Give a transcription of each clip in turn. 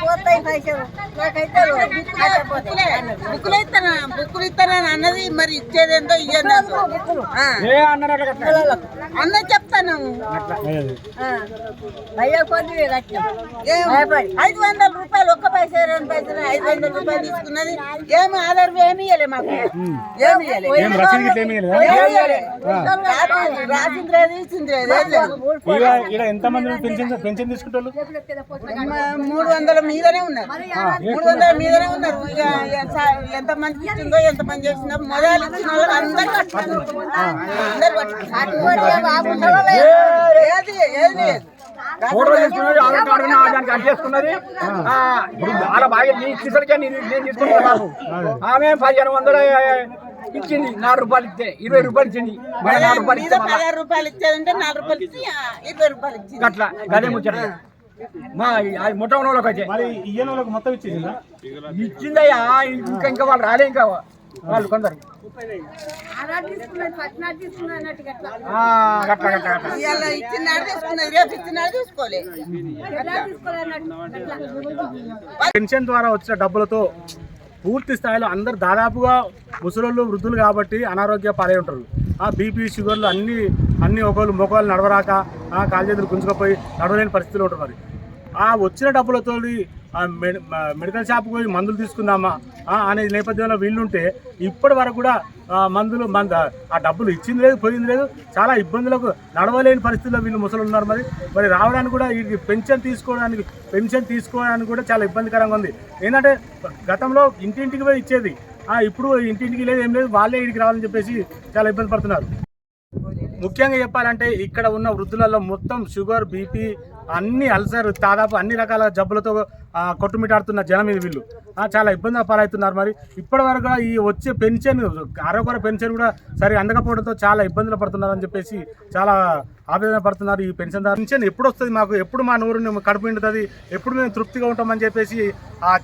పోతాయి పైసలు? నాకైతే బుక్కులే. బుక్కులు ఇస్తాను ఇస్తానని అన్నది మరి ఇచ్చేదేందో ఇయ్యేదేందో? అన్నది చెప్తాను. ఐదు వందల రూపాయలు ఒక్క పైసా రెండు పైసలు ఐదు వందల రూపాయలు తీసుకున్నది. ఏమి ఆధార్ ఏమి ఇయ్యలే మాకు. ఏమి రసీదు మంది పెన్షన్ తీసుకుంటారు మూడు వందల మీదనే ఉన్నారు. మూడు వందల మీదనే ఉన్నారు. ఇక ఎంత మందికి ఇచ్చిందో ఎంత చేసిందో మొదలు ఇచ్చిన వాళ్ళు అందరు కట్టుకున్నారు అందరు కట్టుకున్నారు ఏది? ఏది? లేదు ఫోటో తీసుకున్నది ఆధార్ కార్డు ఉన్న దానికి అడ్ చేసుకున్నది. ఆ, ఇప్పుడు చాలా బాగా నీ నేను నేను తీసుకున్నాను బాబు. ఆమె పదిహేను వందలు ఇచ్చింది. నాలుగు రూపాయలు ఇస్తే ఇరవై రూపాయలు ఇచ్చింది. నాలుగు రూపాయలు ఇస్తే. పదహారు రూపాయలు ఇచ్చేదంటే నాలుగు రూపాయలు ఇచ్చి ఇరవై రూపాయలు ఇచ్చింది. అట్లా గదే ముచ్చట. మా అది ముట్ట వాళ్ళకి ఇచ్చిందయ్యా ఇంకా ఇంకా వాళ్ళు రాలే ఇంకా. వాళ్ళు కొందరు. పెన్షన్ ద్వారా వచ్చిన డబ్బులతో పూర్తి స్థాయిలో అందరు దాదాపుగా ముసలోళ్ళు వృద్ధులు కాబట్టి అనారోగ్య పాలై ఉంటారు. ఆ బీపీ షుగర్లు అన్ని అన్ని ఒకళ్ళు మొక్కలు నడవరాక ఆ కాలు చేతులు గుంజుకపోయి నడవలేని పరిస్థితిలో ఉంటారు మరి. ఆ వచ్చిన డబ్బులతో మెడికల్ షాప్కి పోయి మందులు తీసుకుందామా? అనే నేపథ్యంలో వీళ్ళుంటే ఇప్పటి వరకు కూడా మందులు మంద ఆ డబ్బులు ఇచ్చింది లేదు పోయింది లేదు. చాలా ఇబ్బందులకు నడవలేని పరిస్థితుల్లో వీళ్ళు ముసలు ఉన్నారు మరి. మరి రావడానికి కూడా ఈ పెన్షన్ తీసుకోవడానికి పెన్షన్ తీసుకోవడానికి కూడా చాలా ఇబ్బందికరంగా ఉంది. ఏంటంటే గతంలో ఇంటింటికి పోయి ఇచ్చేది. ఇప్పుడు ఇంటింటికి లేదు ఏం లేదు వాళ్ళే ఇడికి రావాలని చెప్పేసి చాలా ఇబ్బంది పడుతున్నారు. ముఖ్యంగా చెప్పాలంటే ఇక్కడ ఉన్న వృద్ధులలో మొత్తం షుగర్ బీపీ అన్ని అల్సర్ దాదాపు అన్ని రకాల జబ్బులతో కొట్టుమిటాడుతున్న జనం ఇది వీళ్ళు. చాలా ఇబ్బంది పాలవుతున్నారు మరి. ఇప్పటి వరకు కూడా ఈ వచ్చే పెన్షన్ ఆరోగ్య పెన్షన్ కూడా సరి అందకపోవడంతో చాలా ఇబ్బందులు పడుతున్నారు అని చెప్పేసి చాలా ఆవేదన పడుతున్నారు ఈ పెన్షన్ పెన్షన్ ఎప్పుడు వస్తుంది మాకు? ఎప్పుడు మా నూరు కడుపు నిండుతుంది? ఎప్పుడు మేము తృప్తిగా ఉంటామని చెప్పేసి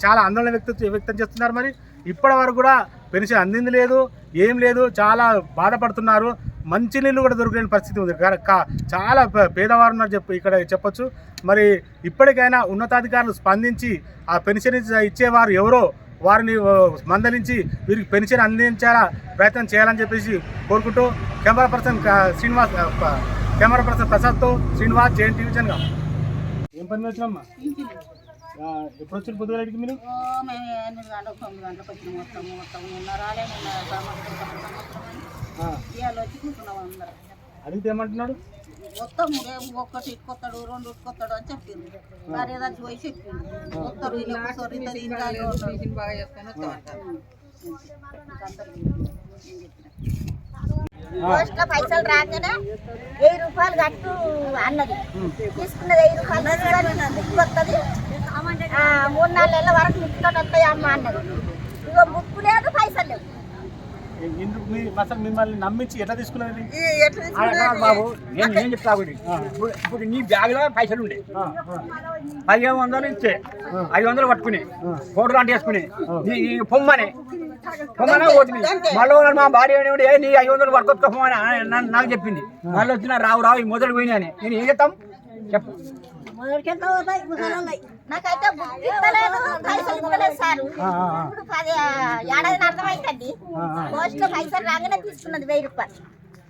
చాలా ఆందోళన వ్యక్తం వ్యక్తం చేస్తున్నారు మరి. ఇప్పటి వరకు కూడా పెన్షన్ అందింది లేదు ఏం లేదు చాలా బాధపడుతున్నారు. మంచినీళ్ళు కూడా దొరకలేని పరిస్థితి ఉంది. కా- చాలా పేదవారు ఉన్నారు చెప్పు ఇక్కడ చెప్పొచ్చు. మరి ఇప్పటికైనా ఉన్నతాధికారులు స్పందించి ఆ పెన్షన్ ఇచ్చేవారు ఎవరో వారిని మందలించి వీరికి పెన్షన్ అందించేలా ప్రయత్నం చేయాలని చెప్పేసి కోరుకుంటూ camera person Srinivas camera person ప్రసాద్తో Srinivas JN TV జనగా ఏం పని వచ్చినమ్మా ఎప్పుడు వచ్చిన పొద్దుగా ఇంటికి మీరు? మేము ఎనిమిది గంటలకు తొమ్మిది గంటలకు వచ్చిన. మొత్తం మొత్తం నిన్న రాలే అడిగితే ఏమంటున్నాడు? మొత్తం ఒక్కటి ఇటుకొస్తాడు రెండు ఇటుకొస్తాడు అని చెప్పింది మరి ఏదాన్ని పోయి చెప్పింది పైసలు రాగానే వెయ్యి రూపాయలు కట్టు అన్నది. తీసుకున్నది వెయ్యి రూపాయలు వస్తుంది మూడు నాలుగు నెలల వరకు ముట్టుకొని వస్తాయి అమ్మ అన్నది. ఇగో బుక్ లేదు పైసలు లేవు ఎందుకు మీ అసలు మిమ్మల్ని నమ్మించి ఎట్లా తీసుకున్నది? బాబు నేను నేను చెప్తా ఒకటి. ఇప్పుడు ఇప్పుడు నీ బ్యాగ్లో పైసలు ఉండే. పదిహేను వందలు ఇచ్చే. ఐదు వందలు పట్టుకుని. ఫోటో లాంటి వేసుకుని పొమ్మని. పొమ్మనే పోతుంది. మళ్ళీ మా భార్య ఏ నీ ఐదు వందలు పట్టుకొచ్చుకో పొమ్మని ఆ- నా- నాకు చెప్పింది. మళ్ళీ వచ్చిన రావు రావు ఈ మొదలు పోయినాయని నేను ఏం చేస్తాం చెప్పు. నాకైతే బుక్ ఇస్తలేదు. పైసలు ఇస్తలేదు సార్. ఇప్పుడు పది ఏడాది లో పైసలు రాగానే తీసుకున్నది వెయ్యి రూపాయలు.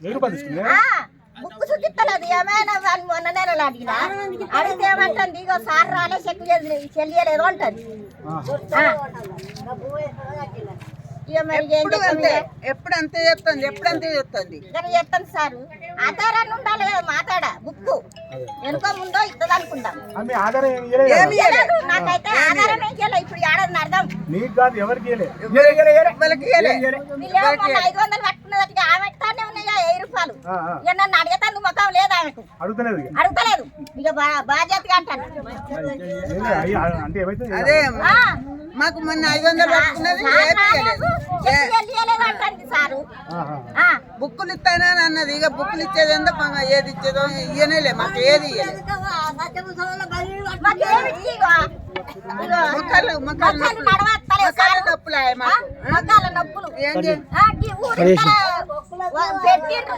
వెయ్యి రూపాయలు బుక్ చూపిస్తలేదు ఏమైనా వాడిని మొన్న నెలలు అడిగినా? అడిగితే ఏమంటుంది? ఇగో సార్ రాలే చెక్ చెల్లియలేదు అంటది. ఎప్పుడు అంతే? ఇక? ఎప్పుడు అంతే చెప్తుంది? ఎప్పుడు అంతే చెప్తుంది? చెప్తాను సార్. ఆధారాన్ని ఉండాలి కదా మాట్లాడ బుక్ వెనుక ముందో ఇస్తుంది ఆధారం ఇయ్యలే. ఇయ్యలేదు. నాకైతే ఆధారం ఏం చేయలేదు ఇప్పుడు ఏడాది అర్థం నీకు కాదు ఎవరికి ఇయ్యలే. ఐదు వందలు పట్టుకున్నది ఆమె ఉన్నాయా వెయ్యి రూపాయలు. ఇక నన్ను అడిగేతాను ముఖం లేదు ఆమెకు? అడుగుతలేదు. అడుగుతలేదు. ఇక బాధ్యతగా అంటాను. మాకు మొన్న ఐదు వందలు పట్టుకున్నది సార్. బుక్కులు ఇస్తానని అన్నది. ఇక బుక్కులు ఇచ్చేది ఏందో పంగ ఏది ఇచ్చేదో ఇయ్యనేలే మాకు ఏది. నొప్పులు. పెట్టిండ్రు.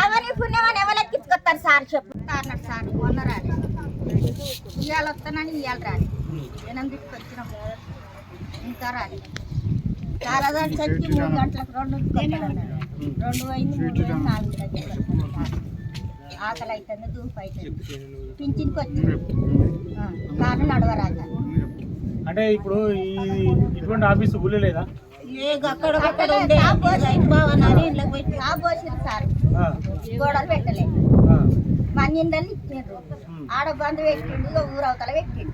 అవన్నీ పుణ్యమని ఎవరెక్కించుకొస్తారు సార్? చెప్పు. అన్నాడు సార్ మొన్న రాలే ఇవాళ వస్తానని ఇవాళ రాలే ఎనిమిదికి వచ్చినాం ఇంకా రాలే చాలా దాని చచ్చి మూడు గంటలకు రెండు. రెండు అయింది మూడు నాలుగు. ఆకలి అవుతుంది దూపు అవుతుంది పింఛన్కి వచ్చి. కారు నడవరాక. అంటే ఇప్పుడు ఈ ఇటువంటి ఆఫీసు ఊళ్ళో లేదా లేదు అక్కడ అక్కడ ఉండే భవనాన్ని ఇళ్ళకి పెట్టి. కాబోసిన సార్. ఆ, గోడలు పెట్టలే. ఆ. మందిందని ఇచ్చిండ్రు. ఆడ బంధు పెట్టిండు ఇక ఊరవతల పెట్టిండు.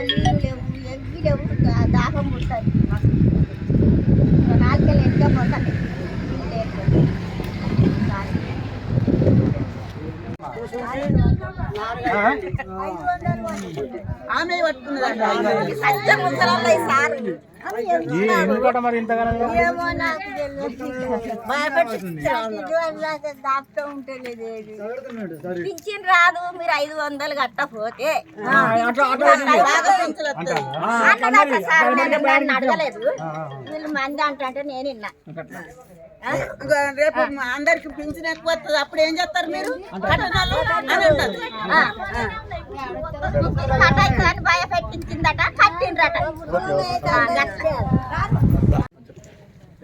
నీళ్ళు లేవు ఎగ్గి లేవు దాహం పుడుతుంది నాలుగేళ్ళు ఎగ్గా పోతాయి ఆ? ఆమె పట్టుకున్నదంట. మరి ఇంతగానో? దాపుతూ. పింఛన్ రాదు మీరు ఐదు వందలు కట్టపోతే అన్నదట సార్ నన్ను నన్ను అడగలేదు. వీళ్ళు మంది అంటే నేను ఇంకా రేపు అందరికి పింఛన్ ఎక్కువ వస్తుంది. అప్పుడు ఏం చేస్తారు మీరు? కట్టడాలు అని భయపెట్టించిందట కట్టిండ్రట.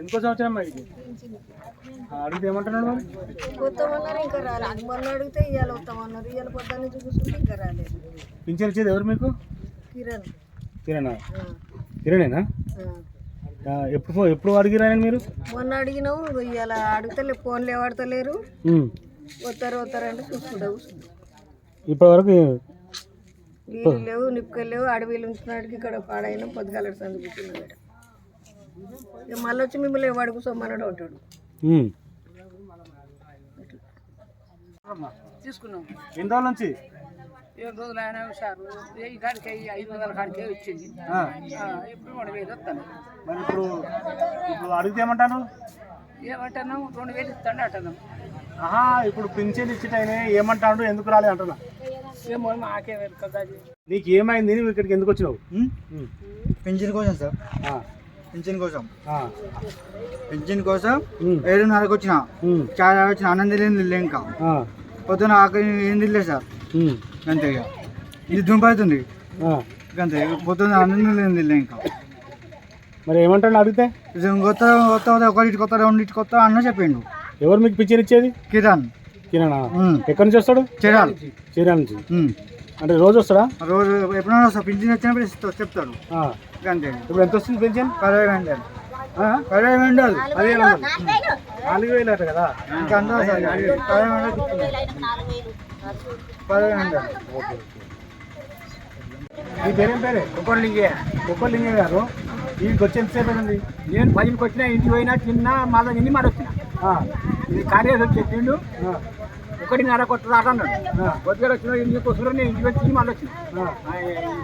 ఎందుకో సంవత్సరం మరి అడిగితే ఏమంటున్నాడు మరి? వస్తామన్నారు ఇంకా రాలేదు మొన్న అడిగితే ఇవాళ వస్తామన్నారు ఇవాళ పొద్దున్న చూసుకుంటే ఇంకా రాలేదు. పింఛన్ ఇచ్చేది ఎవరు మీకు? కిరణ్. కిరణా? కిరణేనా? ఎప్పుడు ఎప్పుడు అడిగిరాయని మీరు? మొన్న అడిగినావు ఇవాళ అడిగితే ఫోన్లు వాడతలేరు. ఉమ్. వస్తారు వస్తారంటే చూసుకుంటా కూర్చుంటాం ఇప్పటి వరకు నీళ్ళు లేవు నిప్పుకలు లేవు అడవిలు ఉంచినాడికి ఇక్కడ పాడైన పొద్దుగాల సందు కూర్చున్నాడు ఇక మళ్ళీ వచ్చి మిమ్మల్ని ఎవడు కూర్చోమన్నాడు అంటాడు. ఉమ్. తీసుకున్నాం. ఎన్ని రోజుల నుంచి? ఏడు రోజులు ఆయన సార్ వెయ్యి కాడికి ఐదు వందల కాడికే వచ్చింది. ఇప్పుడు మూడు వేలు వస్తాను మరి ఇప్పుడు ఇప్పుడు అడిగితే ఏమంటాను? ఏమంటున్నాం రెండు వేలు ఇస్తాడు అంటున్నాం ఆహా ఇప్పుడు పింఛన్ ఇచ్చిటైనా ఏమంటాడు? ఎందుకు రాలే అంటున్నా. ఏమో మాకే అది. నీకు ఏమైంది? నువ్వు ఇక్కడికి ఎందుకు వచ్చినావు. పింఛన్ కోసం సార్. ఆ, పింఛన్ కోసం. ఆ, పింఛన్ కోసం ఏడున్నరకు వచ్చిన. చాలా వచ్చిన. అన్నం తెలియదు తినలే ఇంకా. ఆ, పొద్దున ఆకలి ఏం తినలేదు సార్. అంతే ఇక ఇది దుంపవుతుంది ఆ. అంతే పొద్దున అన్నం తినలే ఇంకా. మరి ఏమంటాడు అడిగితే? కొత్త కొత్త ఒకటికి కొత్త రెండింటికి కొత్త అన్న చెప్పిండు. ఎవరు మీకు పింఛన్ ఇచ్చేది? కిరణ్. కిరణా. ఎక్కడి నుంచి వస్తాడు? చీరాల్. చీరా నుంచి. అంటే రోజు వస్తాడా? రోజు ఎప్పుడైనా వస్తా పింఛన్ వచ్చినప్పుడు చెప్తాడు. అంతే ఇప్పుడు ఎంత వస్తుంది పెన్షన్ పదహైదు వందలు ఆ? పదహైదు వందలు పదిహేను వందలు. నాలుగు వేలు అట కదా. ఇంకా అందరూ సార్ పదహైదు వందలు. పదహైదు వందలు. మీ పేరేం పేరే? ఒక్కొల్లింగే గొప్పలింగ గారు. వీడికి వచ్చి ఎంతసేపు అయింది? నేను పదికి వచ్చినా ఇంటికి పోయినా తిన్నా మళ్ళీ తిని మరి వచ్చిన. ఆ, ఇది కార్యాలయం వచ్చి చెప్పిండు ఆ, ఒకటిన్నర కొత్త దాకా అన్నాడు. కొద్దిగా వచ్చిన ఇంటికి వస్తున్నారు నేను ఇంటికి వచ్చి మళ్ళీ వచ్చిన.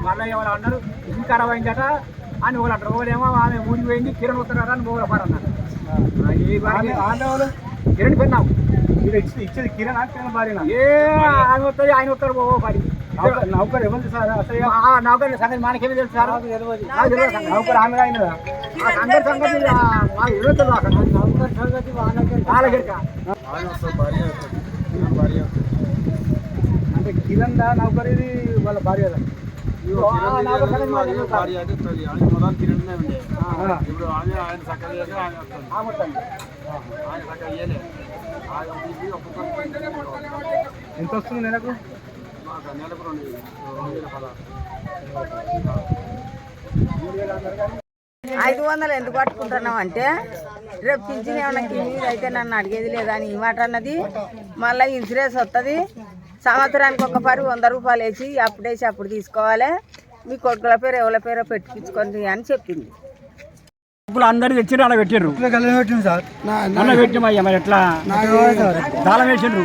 మళ్ళీ ఎవరు అన్నారు ఇంటి ఖరాబ్ అయిందట అని ఒకరు అంటారు. ఒకరేమో ఆమె ఊరికి పోయింది కిరణ్ వస్తున్నారా అని ఒకరు పారు అన్నారు కిరణ్ పెన్నాం మీరు ఇచ్చి ఇచ్చేది కిరణ్ కిరణ్ భార్యనా? ఏ ఆయన వస్తుంది ఆయన వస్తారు ఓ పది నౌకర్ ఎవరు సార్? అసలు నౌకర్ సంగతి మనకేమి తెలుసు సార్. నౌకర్ ఆమె అయినదా ఆ సంగతి సంగతి తెలియదు అసలు. నౌకర్ సంగతి వాళ్ళకి అంటే కిరణ్ దా నౌకర్ ఇది వాళ్ళ భార్య ఇప్పుడు ఆయన ఆయన చక్కగా ఆయన చక్కగా ఇయ్యలే. ఎంత వస్తుంది నెలకు? మాకు నెలకు రెండు వేలు, రెండు వేల పదహారు. ఐదు వందలు ఎందుకు పట్టుకుంటున్నాం అంటే రేపు పింఛన్ ఏమన్నా కింది అయితే నన్ను అడిగేది లేదా అని ఈ మాట అన్నది. మళ్ళీ ఇన్సూరెన్స్ వస్తుంది సంవత్సరానికి ఒక పరి వంద రూపాయలు వేసి అప్పుడేసి అప్పుడు తీసుకోవాలి. మీ కొడుకుల పేరు ఎవరి పేరు పెట్టించుకోండి అని చెప్పింది. ఇప్పుడు అందరు తెచ్చిర్రు అలా సార్. అన్న పెట్టిమయ్యా మరి ఎట్లా? తాళం వేసిండ్రు.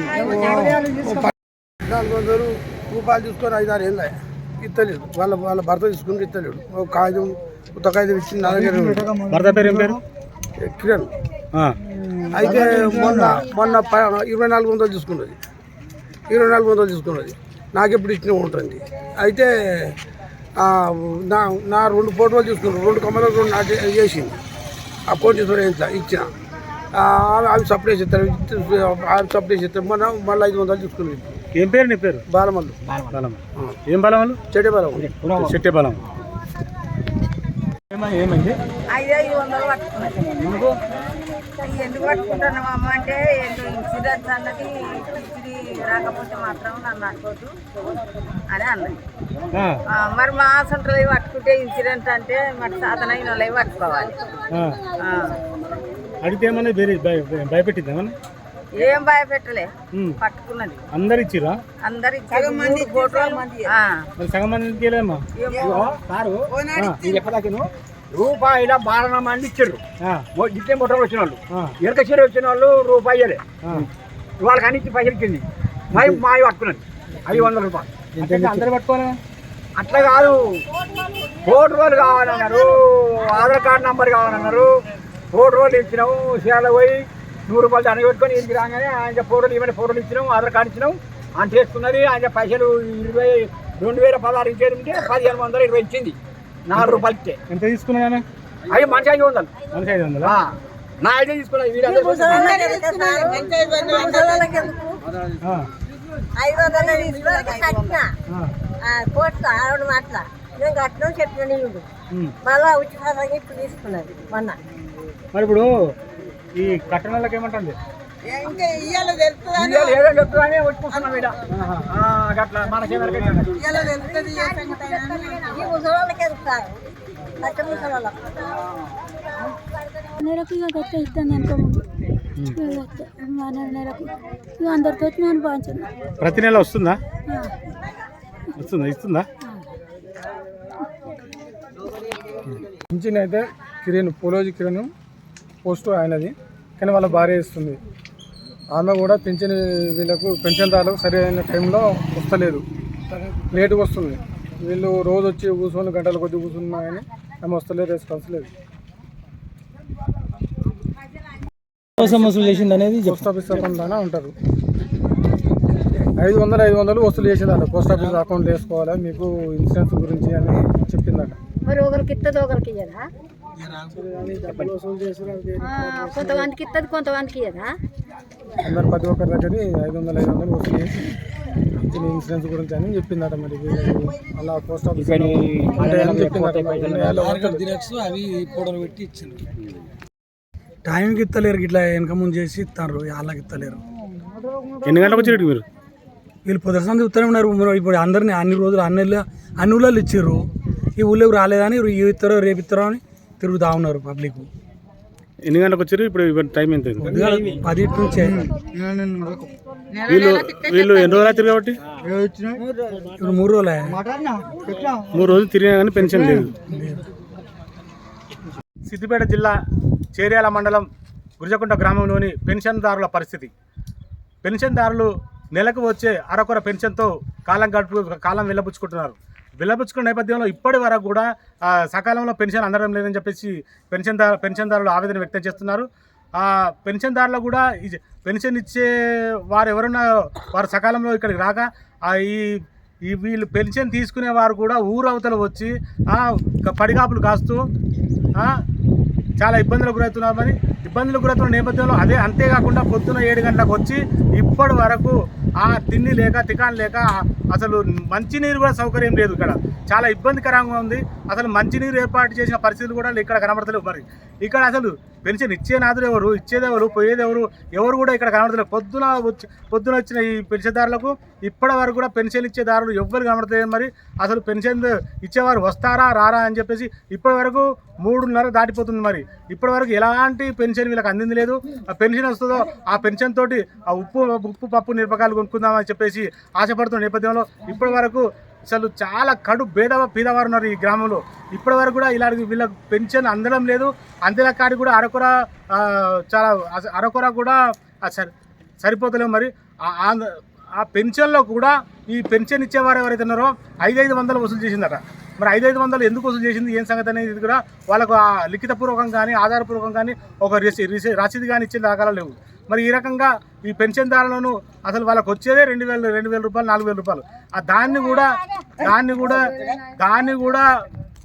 నాలుగు వందలు రూపాయలు తీసుకొని ఐదు ఆరు ఏళ్ళు ఇస్తలేడు వాళ్ళ వాళ్ళ భర్త తీసుకుని ఇస్తలేడు ఒక కాగితం కొత్త కాగితం ఇచ్చి నా దగ్గర. భర్త పేరు ఏం పేరు? కిరణ్. ఆ, అయితే మొన్న మొన్న ఇరవై నాలుగు వందలు తీసుకున్నది. ఇరవై నాలుగు వందలు తీసుకున్నది. నాకు ఎప్పుడు ఇచ్చిన ఉంటుంది. అయితే ఆ, నా నా రెండు ఫోటోలు తీసుకున్నాడు రెండు కమలకు రెండు నాటి చేసింది ఆ కోటీశ్వరం ఇంట్లో ఇచ్చిన. ఆ, అవి సప్లై చేస్తారు. అవి సప్లై చేస్తారు. మన మళ్ళీ ఐదు వందలు తీసుకుని ఏం పేరు నీ పేరు? బాలమల్లు. బలం ఏం బలం వాళ్ళు చెడ్డ బలం చెట్టే బలం ఏమైంది? ఐదు ఐదు వందలు ఎందుకు పట్టుకుంటున్నావు అమ్మ అంటే ఏంటో ఇన్సూరెన్స్ అన్నది ఇది రాకపోతే మాత్రం నన్ను అడగొద్దు అని అన్నది. మరి మా సెంటర్ పట్టుకుంటే ఇన్సూరెన్స్ అంటే మరి సాధనైన వాళ్ళవి పట్టుకోవాలి. అడిగితే ఏమన్నా భయపెట్టింది ఏమన్నా? ఏం భయపెట్టలే. పట్టుకున్నది. అందరు ఇచ్చిరా అందరు ఇచ్చారు సగం వెళ్ళేమ్మా సారు నేను చెప్పదాకను రూపాయిల బారణ మంది ఇచ్చారు ఇట్టే మొట్టలు వచ్చిన వాళ్ళు. ఎరక చీర వచ్చిన వాళ్ళు రూపాయి ఇయ్యలే. వాళ్ళకి అన్ని ఇచ్చి పైసలు ఇచ్చింది. మరి మావి పట్టుకున్నది ఐదు వందల రూపాయలు. అందరు పట్టుకోవాలి? అట్లా కాదు. కోటి రోజులు కావాలన్నారు. ఆధార్ కార్డు నంబర్ కావాలన్నారు. కోటి రోజులు ఇచ్చినాము. చీరలో పోయి నూరు రూపాయలు దాన్ని పెట్టుకొని ఇంటికి రాగానే ఆయన ఫోటోలు ఇవ్వని ఫోటోలు ఇచ్చినాం ఆధార్ కార్డు ఇచ్చినాం ఆయన చేసుకున్నది ఆయన పైసలు ఇరవై రెండు వేల పదహారు ఇచ్చేది ఉంటే పదిహేను వందలు ఇరవై ఇచ్చింది. నాలుగు రూపాయలు ఇచ్చే ఎంత తీసుకున్నా అవి మంచి ఐదు వందలు మనిషి ఐదు వందలా నా అయితే తీసుకున్నది వీళ్ళందరూ ఆ, ఐదు వందలు తీసుకొని కట్టిన కోర్టు ఆవిడ మాటల నేను కట్టిన చెప్పిన నీళ్ళు. మళ్ళా ఉచితంగా ఇప్పుడు తీసుకున్నది మొన్న మరి ఇప్పుడు ఈ కట్టణాలకు ఏమంటుంది నెలకు ఇక గట్ట ఇస్తాను నెలకు ఇక అందరితో ప్రతి నెల వస్తుందా? వస్తుందా? ఇస్తుందా? పింఛన్ అయితే కిరణ్ పోలోజీ కిరణ్ పోస్టు ఆయనది. కానీ వాళ్ళ భార్య ఇస్తుంది ఆమె కూడా పింఛన్ వీళ్ళకు పెన్షన్దారులకు సరైన టైంలో వస్తలేదు. లేటుగా వస్తుంది. వీళ్ళు రోజు వచ్చి కూర్చొని గంటల కొద్ది కూర్చున్నా కానీ ఆమె వస్తలేదు రెస్పాన్స్ లేదు. వసూలు చేసింది అనేది పోస్ట్ ఆఫీస్ అకౌంట్ అని అంటారు ఐదు వందలు ఐదు వందలు వసూలు చేసిందట. పోస్ట్ ఆఫీస్ అకౌంట్ వేసుకోవాలా? మీకు ఇన్సూరెన్స్ గురించి అని చెప్పిందట. మరి ఒకరికి ఇస్తుంది ఒకరికి కొంతమందికి ఇస్తుంది కొంతమందికి ఇయ్యదా? అందరు ప్రతి ఒక్కరి దగ్గర ఐదు వందలు ఐదు వందలు వసూలు చేసి ఇచ్చిన ఇన్సూరెన్స్ గురించి అని చెప్పిందట మరి. అలా పోస్ట్ ఆఫీస్ కొన్ని ఏళ్ళ వరకు టైంకి ఇస్తలేరు ఇట్లా వెనక ముందు చేసి ఇస్తారు వాళ్ళకి ఇస్తలేరు ఎన్ని గంటలకు వచ్చి మీరు? వీళ్ళు పొదరసంది ఇస్తూనే ఉన్నారు. ఇప్పుడు అందరిని అన్ని రోజులు అన్ని నెలలు- అన్ని ఊళ్ళో ఇచ్చారు ఈ ఊళ్ళోకి రాలేదని ఇవి ఇస్తారో రేపు ఇస్తారో అని తిరుగుతా ఉన్నారు పబ్లిక్ ఎన్ని గంటలకు వచ్చారు? ఇప్పుడు టైం ఎంత? పది నుంచే. వీళ్ళు వీళ్ళు ఎన్ని రోజులు తిరిగి కాబట్టి? ఇప్పుడు మూడు రోజులే. మూడు రోజులు తిరిగినా కానీ పెన్షన్ లేదు. సిద్దిపేట జిల్లా చేర్యాల మండలం గురిజకుంట గ్రామంలోని పెన్షన్దారుల పరిస్థితి. పెన్షన్దారులు నెలకు వచ్చే అరకొర పెన్షన్తో కాలం గడుపు కాలం వెళ్ళబుచ్చుకుంటున్నారు. విలపించుకున్న నేపథ్యంలో ఇప్పటి వరకు కూడా సకాలంలో పెన్షన్ అందడం లేదని చెప్పేసి పెన్షన్దారు పెన్షన్దారులు ఆవేదన వ్యక్తం చేస్తున్నారు. పెన్షన్దారులు కూడా పెన్షన్ ఇచ్చే వారు ఎవరున్నా వారు సకాలంలో ఇక్కడికి రాక ఈ ఈ వీళ్ళు పెన్షన్ తీసుకునే వారు కూడా ఊరు అవతల వచ్చి పడిగాపులు కాస్తూ చాలా ఇబ్బందులకు గురవుతున్నారు. మరి ఇబ్బందులకు గురవుతున్న నేపథ్యంలో అదే అంతేకాకుండా పొద్దున ఏడు గంటలకు వచ్చి ఇప్పటి వరకు ఆ తిండి లేక తికాన్ లేక అసలు మంచినీరు కూడా సౌకర్యం లేదు ఇక్కడ. చాలా ఇబ్బందికరంగా ఉంది. అసలు మంచినీరు ఏర్పాటు చేసిన పరిస్థితులు కూడా ఇక్కడ కనబడతలేవు మరి. ఇక్కడ అసలు పెన్షన్ ఇచ్చే నాదులు ఎవరు ఇచ్చేదెవరు ఎవరు ఎవరు కూడా ఇక్కడ కనబడతలేరు పొద్దున వచ్చి పొద్దున వచ్చిన ఈ పెన్షన్దారులకు ఇప్పటి వరకు కూడా పెన్షన్ ఇచ్చేదారులు ఎవ్వరు కనబడతలేదు మరి. అసలు పెన్షన్ ఇచ్చేవారు వస్తారా రారా అని చెప్పేసి ఇప్పటి వరకు మూడున్నర దాటిపోతుంది మరి. ఇప్పటి వరకు ఎలాంటి పెన్షన్ వీళ్ళకి అందింది లేదు. ఆ పెన్షన్ వస్తుందో ఆ పెన్షన్ తోటి ఆ ఉప్పు ఉప్పు పప్పు నిరపకాయలు కొనుక్కుందామని చెప్పేసి ఆశపడుతున్న నేపథ్యంలో ఇప్పటి వరకు అసలు చాలా కడు భేద పీదవారు ఉన్నారు ఈ గ్రామంలో. ఇప్పటి వరకు కూడా ఇలాంటి వీళ్ళకి పెన్షన్ అందడం లేదు. అందిన కాడి కూడా అరకొర చాలా అస- అరకొర కూడా సరి సరిపోతలేవు మరి. ఆ- ఆ పెన్షన్లో కూడా ఈ పెన్షన్ ఇచ్చేవారు ఎవరైతే ఉన్నారో ఐదు ఐదు వందలు వసూలు చేసిందట. మరి ఐదు ఐదు వందలు ఎందుకోసం చేసింది? ఏం సంగతి అనేది కూడా వాళ్ళకు ఆ లిఖితపూర్వకం కానీ ఆధారపూర్వకం కానీ ఒక రిసి- రిసి- రసీదు కానీ ఇచ్చే దాఖలా లేవు. మరి ఈ రకంగా ఈ పెన్షన్దారులను అసలు వాళ్ళకు వచ్చేదే రెండు వేలు రెండు వేల రూపాయలు నాలుగు వేల రూపాయలు. ఆ దాన్ని కూడా దాన్ని కూడా దాన్ని కూడా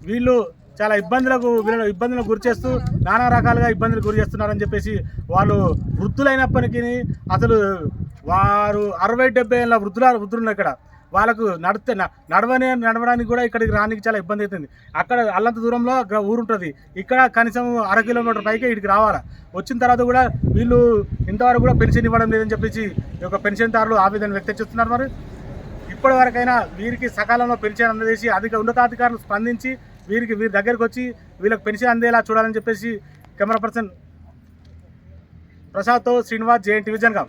వీళ్ళు చాలా ఇబ్బందులకు వీళ్ళను ఇబ్బందులకు గురి చేస్తూ నానా రకాలుగా ఇబ్బందులు గురి చేస్తున్నారని చెప్పేసి వాళ్ళు వృద్ధులైనప్పటికీ అసలు వారు అరవై డెబ్బై ఏళ్ళ వృద్ధుల వృద్ధులు ఇక్కడ. వాళ్ళకు నడితే నడవనే నడవడానికి కూడా ఇక్కడికి రానికి చాలా ఇబ్బంది అవుతుంది. అక్కడ అల్లంత దూరంలో ఊరుంటుంది ఊరు ఉంటుంది. ఇక్కడ కనీసం అర కిలోమీటర్ పైకి ఇక్కడికి రావాలా? వచ్చిన తర్వాత కూడా వీళ్ళు ఇంతవరకు కూడా పెన్షన్ ఇవ్వడం లేదని చెప్పేసి ఈ యొక్క పెన్షన్దారులు ఆవేదన వ్యక్తం చేస్తున్నారు మరి. ఇప్పటి వరకైనా వీరికి సకాలంలో పెన్షన్ అందజేసి అధిక ఉన్నతాధికారులు స్పందించి వీరికి వీరి దగ్గరికి వచ్చి వీళ్ళకి పెన్షన్ అందేలా చూడాలని చెప్పేసి కెమెరా పర్సన్ ప్రసాద్తో శ్రీనివాస్ జేఎన్టీవీ జనగాం.